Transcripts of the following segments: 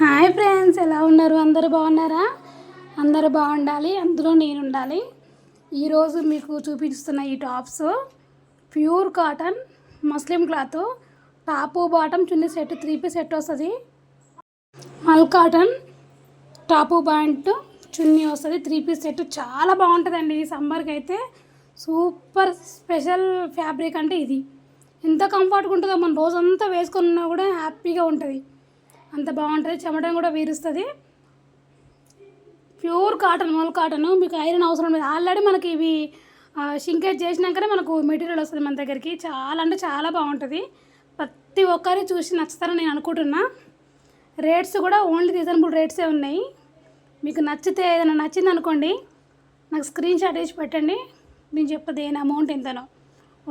Hi friends ఎలా ఉన్నారు? అందరు బాగున్నారా? అందరు బాగుండాలి అందులో నేను ఉండాలి ఈరోజు మీకు చూపిస్తున్న ఈ tops pure cotton muslin cloth top bottom chunni set three piece set వస్తుంది. మల్ కాటన్ టాపు ప్యాంట్ చున్నీ వస్తుంది త్రీ పీస్ సెట్. చాలా బాగుంటుందండి ఈ సమ్మర్కి అయితే. సూపర్ స్పెషల్ ఫ్యాబ్రిక్ అంటే ఇది. ఎంత కంఫర్ట్గా ఉంటుందో మనం రోజంతా వేసుకున్నా కూడా హ్యాపీగా ఉంటుంది. అంత బాగుంటుంది. చెమటం కూడా వీరుస్తుంది. Pure cotton mul cotton. మీకు ఐరన్ అవసరం లేదు. ఆల్రెడీ మనకి ఇవి షింకేజ్ చేసినాకనే మనకు మెటీరియల్ వస్తుంది మన దగ్గరికి. చాలా అంటే చాలా బాగుంటుంది. ప్రతి ఒక్కరి చూసి నచ్చుతారని నేను అనుకుంటున్నా. రేట్స్ కూడా ఓన్లీ రీజనబుల్ రేట్సే ఉన్నాయి. మీకు నచ్చితే ఏదైనా నచ్చింది అనుకోండి నాకు స్క్రీన్ షాట్ వేసి పెట్టండి. నేను చెప్తా అమౌంట్ ఎంతనో.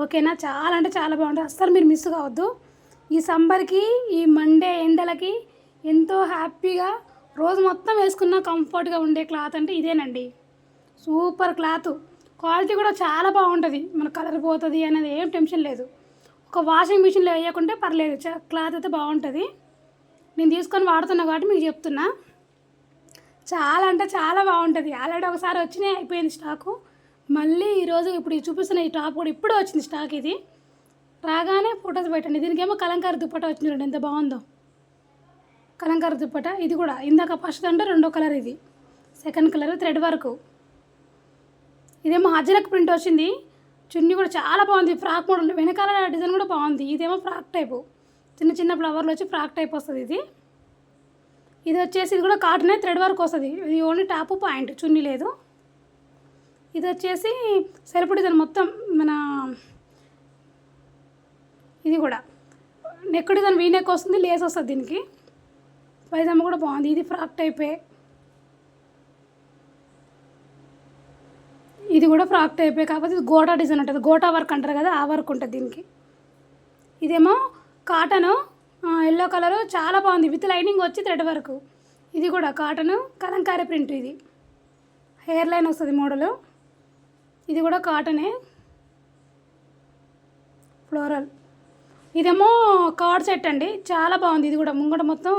ఓకేనా? చాలా అంటే చాలా బాగుంటుంది. అస్సలు మీరు మిస్ కావద్దు. ఈ సంబర్కి ఈ మండే ఎండలకి ఎంతో హ్యాపీగా రోజు మొత్తం వేసుకున్న కంఫర్ట్గా ఉండే క్లాత్ అంటే ఇదేనండి. Super cloth. క్వాలిటీ కూడా చాలా బాగుంటుంది. మన కలర్ పోతుంది అనేది ఏం టెన్షన్ లేదు. ఒక వాషింగ్ మిషన్లో వేయకుంటే పర్లేదు. క్లాత్ అయితే బాగుంటుంది. నేను తీసుకొని వాడుతున్నా కాబట్టి మీకు చెప్తున్నా. చాలా అంటే చాలా బాగుంటుంది. ఆల్రెడీ ఒకసారి వచ్చినాయి అయిపోయింది స్టాకు. మళ్ళీ ఈరోజు ఇప్పుడు చూపిస్తున్న ఈ టాప్ కూడా ఇప్పుడే వచ్చింది స్టాక్ ఇది. రాగానే ఫొటోస్ పెట్టండి. దీనికేమో కలంకారీ దుప్పట వచ్చింది ఎంత బాగుందో. కలంకార దుప్పట ఇది కూడా. ఇందాక ఫస్ట్ అంటే రెండో కలర్ ఇది. Second colour thread work. ఇదేమో అజరక్ ప్రింట్ వచ్చింది. చున్నీ కూడా చాలా బాగుంది. Frock model. వెనకాల డిజైన్ కూడా బాగుంది. ఇదేమో ఫ్రాక్ టైపు. చిన్న చిన్న ఫ్లవర్లు వచ్చి ఫ్రాక్ టైప్ వస్తుంది ఇది. ఇది వచ్చేసి ఇది కూడా కాటనే థ్రెడ్ వర్క్ వస్తుంది. ఇది ఓన్లీ టాపు పాయింట్. చున్నీ లేదు. ఇది వచ్చేసి సెల్ఫ్ డిజైన్ మొత్తం మన ఇది కూడా. నెక్ డిజైన్ వీ నెక్ వస్తుంది లేస్ వస్తుంది దీనికి. పైజామా కూడా బాగుంది. ఇది ఫ్రాక్ టైపే. ఇది కూడా ఫ్రాక్ టైపే. కాకపోతే ఇది గోటా డిజైన్ ఉంటుంది. గోటా వర్క్ అంటారు కదా ఆ వర్క్ ఉంటుంది దీనికి. ఇదేమో కాటను ఎల్లో కలరు చాలా బాగుంది. విత్ లైనింగ్ వచ్చి థ్రెడ్ వర్క్. ఇది కూడా కాటను కలంకారీ ప్రింట్ ఇది. హెయిర్ లైన్ వస్తుంది మోడలు. ఇది కూడా కాటనే. ఫ్లోరల్. ఇదేమో కార్డ్ సెట్ అండి. చాలా బాగుంది. ఇది కూడా ముంగట మొత్తం